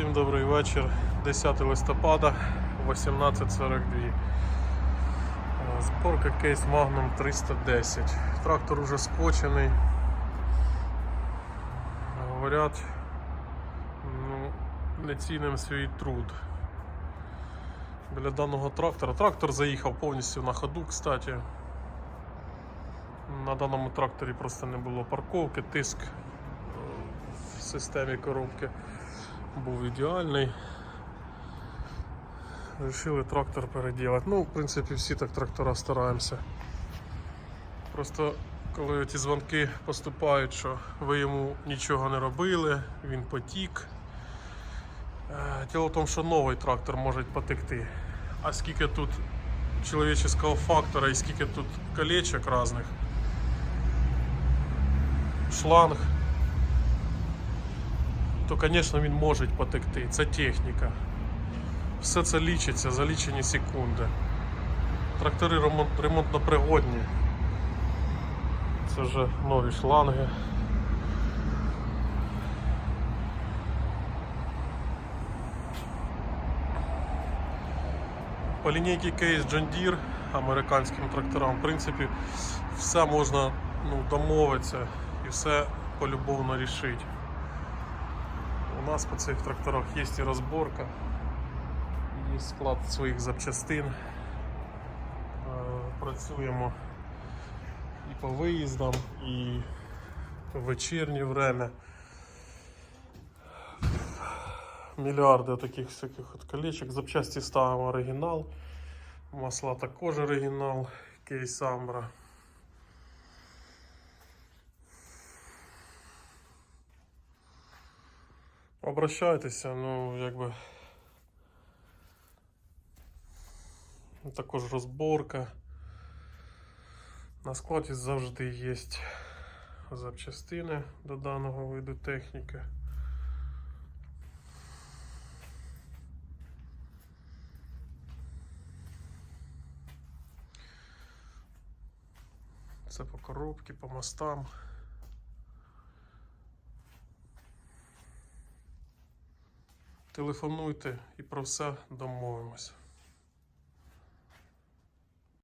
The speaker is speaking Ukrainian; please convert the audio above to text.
Всім добрий вечір. 10 листопада, 18.42. Е, Зборка кейс Magnum 310. Трактор уже скочений. Говорять, ну, не ціним свій труд. Біля даного трактора. Трактор заїхав повністю на ходу, кстати. На даному тракторі просто не було парковки, тиск в системі коробки був ідеальний. Рішили трактор переділати. Ну, в принципі, всі так трактора стараємося. Просто коли ті дзвонки поступають, що ви йому нічого не робили, він потік. Е, Діло в тому, що новий трактор може потекти. А скільки тут чоловічого фактора і скільки тут колечок різних, шланг, то, звісно, він може потекти. Це техніка. Все це лічиться за лічені секунди. Трактори ремонт, ремонтно пригодні. Це вже нові шланги. По лінійці кейс John Deere американським тракторам, в принципі, все можна ну, домовитися і все полюбовно рішити. У нас по цих тракторах є і розборка, є склад своїх запчастин. Е, Працюємо і по виїздам, і в вечірнє время. Мільярди таких всяких от колечок. Запчасті ставимо оригінал. Масла також оригінал, кейс Амбра. Обращайтеся, ну якби. Також розборка. На складі завжди є запчастини до даного виду техніки. Це по коробці, по мостам. Телефонуйте і про все домовимося.